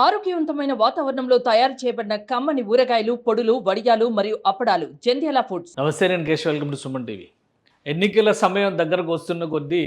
ఆరోగ్యవంతమైన వాతావరణంలో తయారు చేయబడిన కమ్మని ఊరగాయలు పొడులు వడియాలు మరియు అప్పడాలు. జంధ్యాల ఫుడ్స్. నమస్తే నేను Keshav. Welcome to Suman TV. ఎన్నికల సమయం దగ్గరకు వస్తున్న కొద్దీ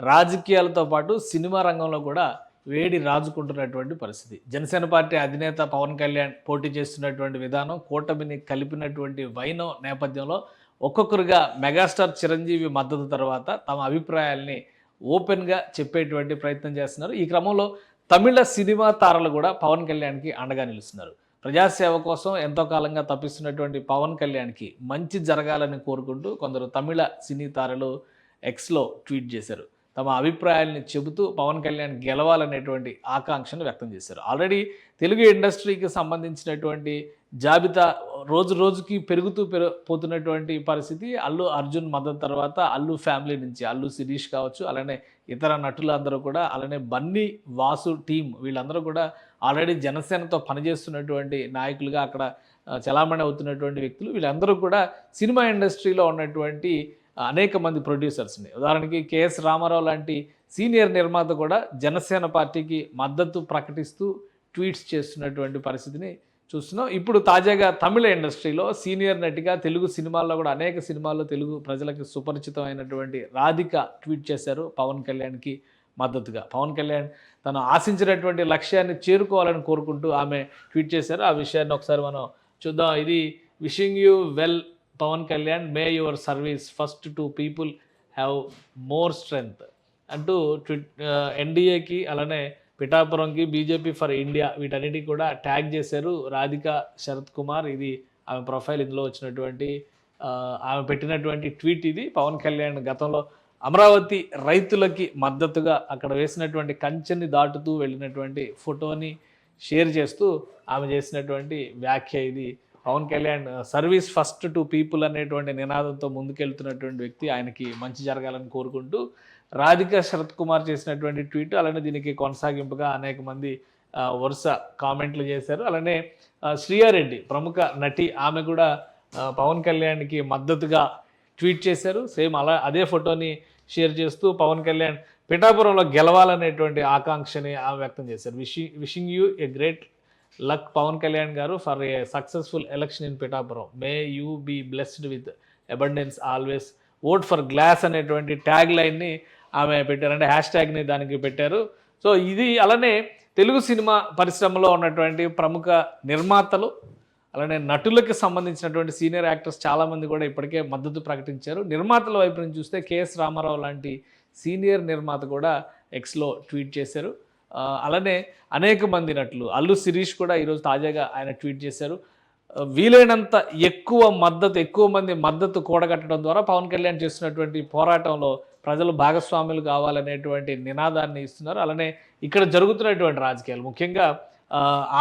రాజకీయాలతో పాటు సినిమా రంగంలో కూడా వేడి రాజుకుంటున్నటువంటి పరిస్థితి. జనసేన పార్టీ అధినేత పవన్ కళ్యాణ్ పోటీ చేస్తున్నటువంటి విధానం కూటమిని కలిపినటువంటి వైనం నేపథ్యంలో ఒక్కొక్కరుగా మెగాస్టార్ చిరంజీవి మద్దతు తర్వాత తమ అభిప్రాయాల్ని ఓపెన్గా చెప్పేటువంటి ప్రయత్నం చేస్తున్నారు. ఈ క్రమంలో తమిళ సినిమా తారలు కూడా పవన్ కళ్యాణ్కి అండగా నిలుస్తున్నారు. ప్రజాసేవ కోసం ఎంతో కాలంగా తప్పిస్తున్నటువంటి పవన్ కళ్యాణ్కి మంచి జరగాలని కోరుకుంటూ కొందరు తమిళ సినీ తారలు ఎక్స్లో ట్వీట్ చేశారు. తమ అభిప్రాయాల్ని చెబుతూ పవన్ కళ్యాణ్ గెలవాలనేటువంటి ఆకాంక్షను వ్యక్తం చేశారు. ఆల్రెడీ తెలుగు ఇండస్ట్రీకి సంబంధించినటువంటి జాబితా రోజు రోజుకి పెరుగుతూ పెరు పోతున్నటువంటి పరిస్థితి. అల్లు అర్జున్ మదన్ తర్వాత అల్లు ఫ్యామిలీ నుంచి అల్లు శిరీష్ కావచ్చు అలానే ఇతర నటులందరూ కూడా అలానే బన్నీ వాసు టీం వీళ్ళందరూ కూడా ఆల్రెడీ జనసేనతో పనిచేస్తున్నటువంటి నాయకులుగా అక్కడ చలామణి అవుతున్నటువంటి వ్యక్తులు. వీళ్ళందరూ కూడా సినిమా ఇండస్ట్రీలో ఉన్నటువంటి అనేక మంది ప్రొడ్యూసర్స్ని. ఉదాహరణకి కేఎస్ రామారావు లాంటి సీనియర్ నిర్మాత కూడా జనసేన పార్టీకి మద్దతు ప్రకటిస్తూ ట్వీట్స్ చేస్తున్నటువంటి పరిస్థితిని చూస్తున్నాం. ఇప్పుడు తాజాగా తమిళ ఇండస్ట్రీలో సీనియర్ నటిగా తెలుగు సినిమాల్లో కూడా అనేక సినిమాల్లో తెలుగు ప్రజలకు సుపరిచితమైనటువంటి రాధిక ట్వీట్ చేశారు పవన్ కళ్యాణ్కి మద్దతుగా. పవన్ కళ్యాణ్ తను ఆశించినటువంటి లక్ష్యాన్ని చేరుకోవాలని కోరుకుంటూ ఆమె ట్వీట్ చేశారు. ఆ విషయాన్ని ఒకసారి మనం చూద్దాం. ఇది wishing you well Pawan Kalyan may your service first to people have more strength అంటూ ట్విట్ ఎన్డీఏకి అలానే పిఠాపురంకి బీజేపీ ఫర్ ఇండియా వీటన్నిటికీ కూడా ట్యాగ్ చేశారు రాధిక శరత్ కుమార్. ఇది ఆమె ప్రొఫైల్ ఇందులో వచ్చినటువంటి ఆమె పెట్టినటువంటి ట్వీట్ ఇది. పవన్ కళ్యాణ్ గతంలో అమరావతి రైతులకి మద్దతుగా అక్కడ వేసినటువంటి కంచెని దాటుతూ వెళ్ళినటువంటి ఫోటోని షేర్ చేస్తూ ఆమె చేసినటువంటి వ్యాఖ్య ఇది. Pawan Kalyan service first to people అనేటువంటి నినాదంతో ముందుకెళ్తున్నటువంటి వ్యక్తి. ఆయనకి మంచి జరగాలని కోరుకుంటూ రాధిక శరత్ కుమార్ చేసినటువంటి ట్వీట్ అలానే దీనికి కొనసాగింపుగా అనేక మంది వరుస కామెంట్లు చేశారు. అలానే శ్రీయారెడ్డి ప్రముఖ నటి ఆమె కూడా పవన్ కళ్యాణ్కి మద్దతుగా ట్వీట్ చేశారు. సేమ్ అలా అదే ఫోటోని షేర్ చేస్తూ పవన్ కళ్యాణ్ పిఠాపురంలో గెలవాలనేటువంటి ఆకాంక్షని ఆమె వ్యక్తం చేశారు. Wishing wishing you a great luck Pawan Kalyan గారు for a successful election in Pithapuram. May you be blessed with abundance always. Vote for glass అనేటువంటి ట్యాగ్ లైన్ని ఆమె పెట్టారు అంటే హ్యాష్ ట్యాగ్ని దానికి పెట్టారు. సో ఇది అలానే తెలుగు సినిమా పరిశ్రమలో ఉన్నటువంటి ప్రముఖ నిర్మాతలు అలానే నటులకు సంబంధించినటువంటి సీనియర్ యాక్టర్స్ చాలామంది కూడా ఇప్పటికే మద్దతు ప్రకటించారు. నిర్మాతల వైపు నుంచి చూస్తే కెఎస్ రామారావు లాంటి సీనియర్ నిర్మాత కూడా ఎక్స్లో ట్వీట్ చేశారు. అలానే అనేక మంది నటులు అల్లు శిరీష్ కూడా ఈరోజు తాజాగా ఆయన ట్వీట్ చేశారు. వీలైనంత ఎక్కువ మద్దతు ఎక్కువ మంది మద్దతు కూడగట్టడం ద్వారా పవన్ కళ్యాణ్ చేస్తున్నటువంటి పోరాటంలో ప్రజలు భాగస్వాములు కావాలనేటువంటి నినాదాన్ని ఇస్తున్నారు. అలానే ఇక్కడ జరుగుతున్నటువంటి రాజకీయాలు ముఖ్యంగా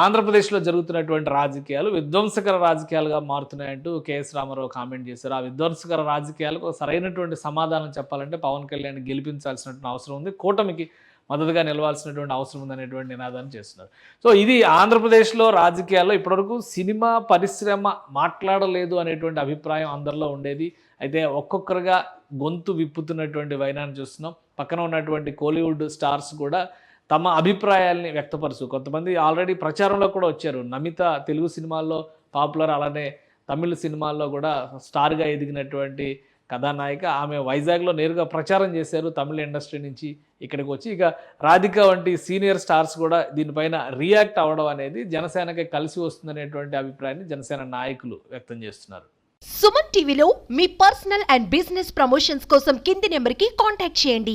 ఆంధ్రప్రదేశ్లో జరుగుతున్నటువంటి రాజకీయాలు విధ్వంసకర రాజకీయాలుగా మారుతున్నాయంటూ కేఎస్ రామారావు కామెంట్ చేశారు. ఆ విధ్వంసకర రాజకీయాలకు సరైనటువంటి సమాధానం చెప్పాలంటే పవన్ కళ్యాణ్ గెలిపించాల్సినటువంటి అవసరం ఉంది. కూటమికి మద్దతుగా నిలవాల్సినటువంటి అవసరం ఉందనేటువంటి నినాదాన్ని చేస్తున్నారు. సో ఇది ఆంధ్రప్రదేశ్లో రాజకీయాల్లో ఇప్పటివరకు సినిమా పరిశ్రమ మాట్లాడలేదు అనేటువంటి అభిప్రాయం అందరిలో ఉండేది. అయితే ఒక్కొక్కరుగా గొంతు విప్పుతున్నటువంటి వైనాన్ని చూస్తున్నాం. పక్కన ఉన్నటువంటి కోలీవుడ్ స్టార్స్ కూడా తమ అభిప్రాయాల్ని వ్యక్తపరచు కొంతమంది ఆల్రెడీ ప్రచారంలో కూడా వచ్చారు. నమిత తెలుగు సినిమాల్లో పాపులర్ అలానే తమిళ సినిమాల్లో కూడా స్టార్గా ఎదిగినటువంటి కథానాయిక ఆమె వైజాగ్లో నేరుగా ప్రచారం చేశారు తమిళ ఇండస్ట్రీ నుంచి ఇక్కడికి వచ్చి. ఇక రాధిక వంటి సీనియర్ స్టార్స్ కూడా దీనిపైన రియాక్ట్ అవ్వడం అనేది జనసేనకి కలిసి వస్తుందనేటువంటి అభిప్రాయాన్ని జనసేన నాయకులు వ్యక్తం చేస్తున్నారు. సుమన్ టీవీలో మీ పర్సనల్ అండ్ బిజినెస్ ప్రమోషన్స్ కోసం కింది నెంబర్కి కాంటాక్ట్ చేయండి.